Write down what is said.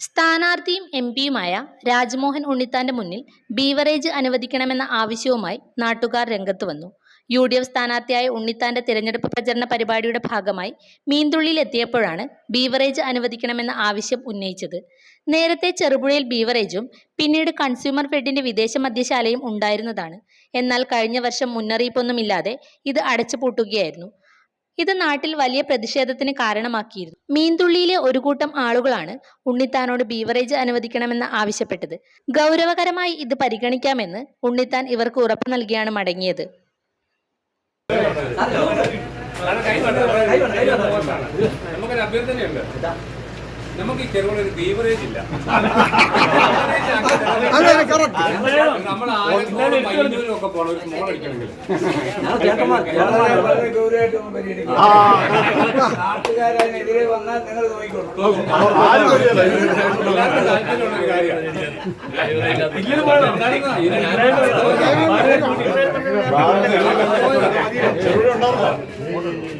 സ്ഥാനാർത്ഥിയും എം പിയുമായ രാജ്മോഹൻ ഉണ്ണിത്താന്റെ മുന്നിൽ ബീവറേജ് അനുവദിക്കണമെന്ന ആവശ്യവുമായി നാട്ടുകാർ രംഗത്ത് വന്നു. യു ഡി എഫ് സ്ഥാനാർത്ഥിയായ ഉണ്ണിത്താന്റെ തിരഞ്ഞെടുപ്പ് പ്രചരണ പരിപാടിയുടെ ഭാഗമായി മീന്തുള്ളിയിൽ എത്തിയപ്പോഴാണ് ബീവറേജ് അനുവദിക്കണമെന്ന ആവശ്യം ഉന്നയിച്ചത്. നേരത്തെ ചെറുപുഴയിൽ ബീവറേജും പിന്നീട് കൺസ്യൂമർ ഫെഡിന്റെ വിദേശ മദ്യശാലയും ഉണ്ടായിരുന്നതാണ്. എന്നാൽ കഴിഞ്ഞ വർഷം മുന്നറിയിപ്പൊന്നുമില്ലാതെ ഇത് അടച്ചുപൂട്ടുകയായിരുന്നു. ഇത് നാട്ടിൽ വലിയ പ്രതിഷേധത്തിന് കാരണമാക്കിയിരുന്നു മീൻതുള്ളിയിലെ ഒരു കൂട്ടം ആളുകളാണ് ഉണ്ണിത്താനോട് ബീവറേജ് അനുവദിക്കണമെന്ന് ആവശ്യപ്പെട്ടത് ഗൗരവകരമായി ഇത് പരിഗണിക്കാമെന്ന് ഉണ്ണിത്താൻ ഇവർക്ക് ഉറപ്പ് നൽകിയാണ് മടങ്ങിയത് നമുക്കൊരു അഭ്യർത്ഥനയുണ്ട് നമുക്ക് ഈ ചെറുപോലെ ഒരു ബീവറേജ് ഇല്ല. നമ്മൾ ആയിരത്തോളം ഒക്കെ പോകണം ഒരു സ്മോൾ അടിക്കണമെങ്കിൽ. വളരെ ഗൗരവമായിട്ട് പരിഗണിക്കും. നാട്ടുകാരതിനെതിരെ വന്നാൽ നിങ്ങൾ നോക്കിക്കോളൂ